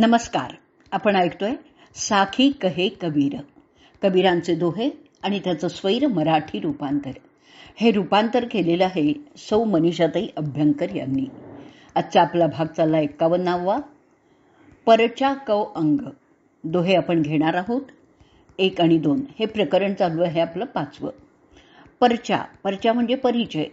नमस्कार. आपण ऐकतोय साखी कहे कबीर. कबीरांचे दोहे आणि त्याचं स्वैर मराठी रूपांतर. हे रूपांतर केलेलं आहे सौ मनीषाताई अभ्यंकर यांनी. आजचा आपला भाग चालला एक्कावन्नावा परचा कव अंग. दोहे आपण घेणार आहोत. एक आणि दोन. हे प्रकरण चालू आहे आपलं पाचवं. परचा परचा म्हणजे परिचय.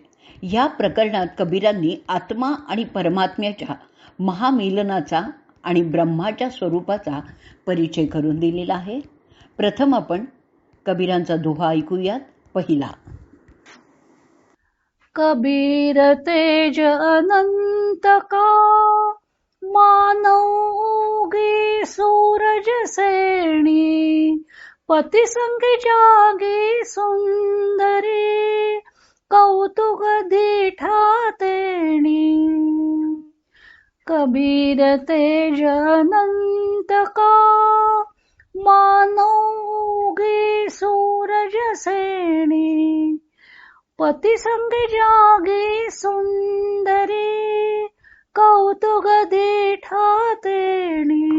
या प्रकरणात कबीरांनी आत्मा आणि परमात्म्याच्या महामिलनाचा आणि ब्रह्माच्या स्वरूपाचा परिचय करून दिलेला आहे. प्रथम आपण कबीरांचा दोहा ऐकूयात. पहिला. कबीर तेज अनंत का? मानवगी सूरज सेणी पती संग जागी सुंदरी. कौतुक दिठा कबीर तेज अनंत का मानवगी सूरज सेणी. पती संग जागी सुंदरी कौतुक देणी तेणी.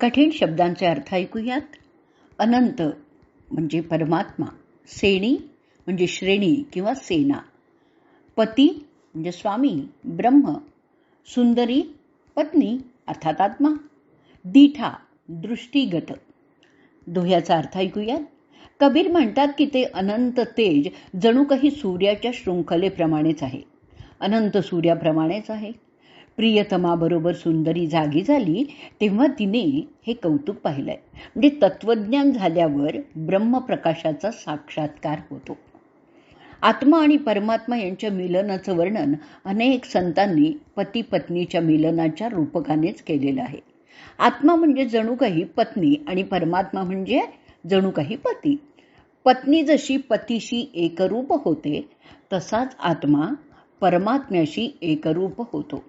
कठीण शब्दांचे अर्थ ऐकूयात. अनंत म्हणजे परमात्मा सेणी म्हणजे श्रेणी किंवा सेना. पती म्हणजे स्वामी ब्रह्म सुंदरी पत्नी अर्थात आत्मा दीठा दृष्टीगत. दोह्याचा अर्थ ऐकूयात. कबीर म्हणतात की ते अनंत तेज जणू काही सूर्याच्या शृंखलेप्रमाणेच आहे. अनंत सूर्याप्रमाणेच आहे. प्रियतमाबरोबर सुंदरी जागी झाली तेव्हा तिने हे कौतुक पाहिलंय. म्हणजे तत्वज्ञान झाल्यावर ब्रह्मप्रकाशाचा साक्षात्कार होतो. आत्मा आणि परमात्मा यांच्या मिलनाचं वर्णन अनेक संतांनी पती पत्नीच्या मिलनाच्या रूपकानेच केलेलं आहे. आत्मा म्हणजे जणू काही पत्नी आणि परमात्मा म्हणजे जणू काही पती. पत्नी जशी पतीशी एकरूप होते तसाच आत्मा परमात्म्याशी एकरूप होतो.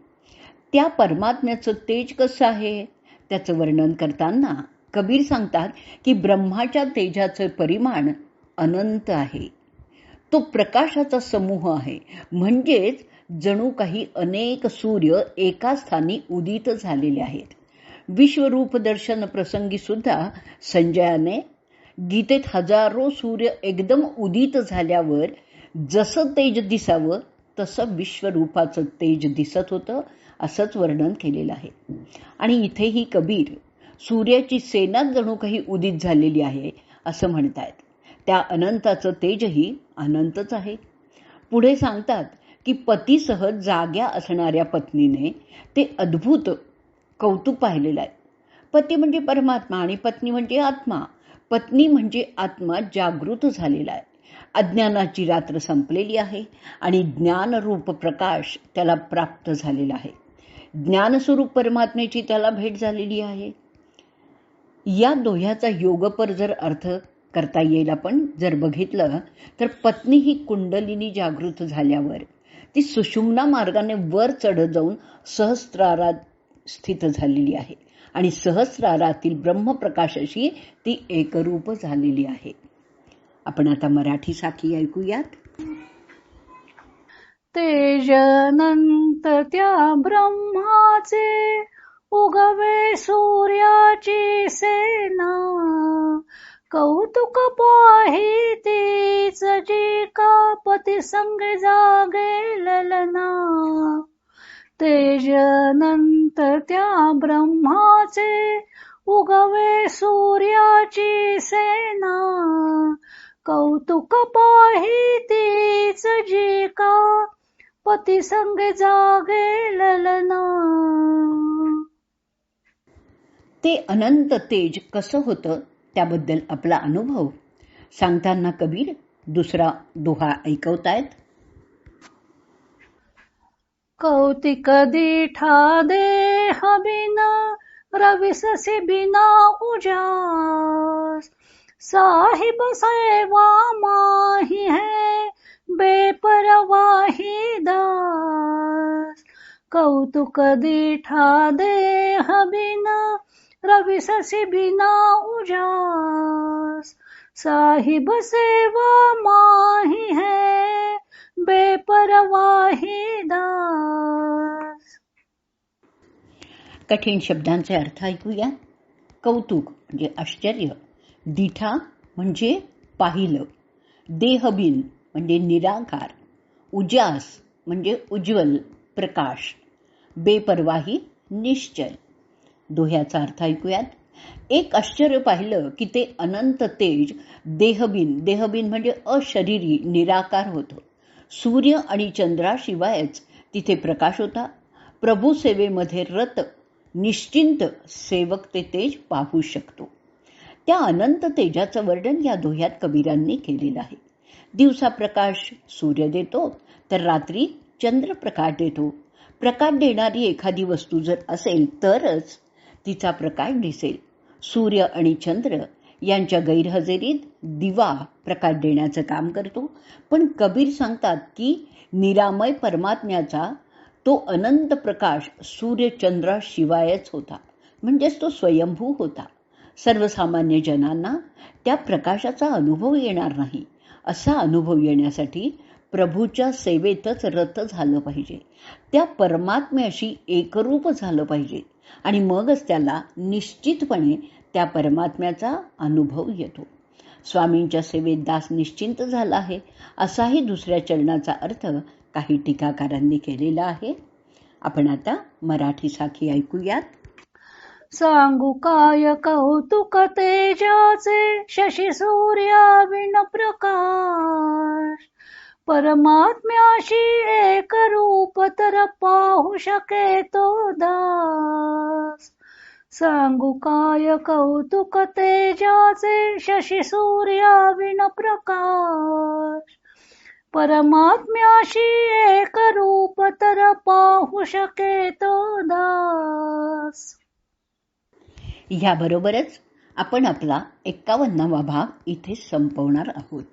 त्या परमात्म्याचं तेज कसं आहे? त्याचं वर्णन करताना कबीर सांगतात की ब्रह्माच्या तेजाचं परिमाण अनंत आहे. तो प्रकाशाचा समूह आहे. म्हणजेच जणू काही अनेक सूर्य एका स्थानी उदित झालेले आहेत. विश्वरूप दर्शन प्रसंगी सुद्धा संजयाने गीतेत हजारो सूर्य एकदम उदित झाल्यावर जसं तेज दिसावं तसं विश्वरूपाचं तेज दिसत होतं असंच वर्णन केलेलं आहे. आणि इथेही कबीर सूर्याची सेना जणू काही उदित झालेली आहे असं म्हणतायत. त्या अनंताचं तेजही अनंतच आहे. पुढे सांगतात की पतीसह जाग्या असणाऱ्या पत्नीने ते अद्भुत कौतुक पाहिलेलं आहे. पती म्हणजे परमात्मा आणि पत्नी म्हणजे आत्मा. पत्नी म्हणजे आत्मा जागृत झालेला आहे. अज्ञानाची रात्र संपलेली आहे आणि ज्ञानरूप प्रकाश त्याला प्राप्त झालेला आहे. ज्ञानस्वरूप परमात्म्याची त्याला भेट झालेली आहे. या दोह्याचा योगपर जर अर्थ करता येईल आपण जर बघितलं तर पत्नी ही कुंडलिनी जागृत झाल्यावर ती सुषुम्ना मार्गाने वर चढत जाऊन सहस्रारात स्थित झालेली आहे. आणि सहस्रारातील ब्रह्मप्रकाशाशी ती एकरूप झालेली आहे. आपण आता मराठी साखी ऐकूयात. तेजनंत त्या ब्रह्माचे उगवे सूर्याची सेना. कौतुक पाहे तीच जी का पती संग जागे ललना. तेज नंतर त्या ब्रह्माचे उगवे सूर्याची सेना. कौतुक पाही तीच जी का पती संग जागे ललना. ते अनंत तेज कसं होतं? त्याबद्दल आपला अनुभव सांगताना कबीर दुसरा दोहा ऐकवतायत. कौतिक दीठा देह बिना रविससी बिना उजास. साहिब सेवा माही है, बेपरवाही दास. कौतुक दीठा देह बिना रविससी बिना उजास। साहिब सेवा माही है, बेपरवाही दास। कठीण शब्दांचे अर्थ ऐकूया. कौतुक म्हणजे आश्चर्य. दिठा म्हणजे पाहिलं. देहबिन म्हणजे निराकार. उजास म्हणजे उज्ज्वल प्रकाश. बेपरवाही निश्चल. दोह्याचा अर्थ ऐकूयात. एक आश्चर्य पाहिलं की ते अनंत तेज देहबीन देहबीन म्हणजे अशरीरी निराकार होतं. सूर्य आणि चंद्राशिवायच तिथे प्रकाश होता. प्रभू सेवेमध्ये रत निश्चिंत सेवक ते तेज पाहू शकतो. त्या अनंत तेजाचं वर्णन या दोह्यात कबीरांनी केलेलं आहे. दिवसा प्रकाश सूर्य देतो तर रात्री चंद्र प्रकाश देतो. प्रकाश देणारी एखादी वस्तू जर असेल तरच तिचा प्रकाश दिसेल. सूर्य आणि चंद्र यांच्या गैरहजेरीत दिवा प्रकाश देण्याचं काम करतो. पण कबीर सांगतात की निरामय परमात्म्याचा तो अनंत प्रकाश सूर्यचंद्राशिवायच होता. म्हणजेच तो स्वयंभू होता. सर्वसामान्य जनांना त्या प्रकाशाचा अनुभव येणार नाही. असा अनुभव येण्यासाठी प्रभूच्या सेवेतच रत झालं पाहिजे. त्या परमात्म्याशी एकरूप झालं पाहिजे. आणि मगच त्याला निश्चितपणे त्या परमात्म्याचा अनुभव येतो. स्वामींच्या सेवेत दास निश्चिंत झाला आहे असाही दुसऱ्या चरणाचा अर्थ काही टीकाकारांनी केलेला आहे. आपण आता मराठी साखी ऐकूयात. सांगू काय कौतुक तेजाचे? शशी सूर्या विण प्रकाश परमात्म्याशी एक रूप तर पाहू शके तो दास. सांगू काय कौतुक तेजाचे शशी सूर्या विण प्रकाश. परमात्म्याशी एक रूप तर पाहू शके तो दास. ह्याबरोबरच आपण आपला एक्कावन्नावा भाग इथे संपवणार आहोत.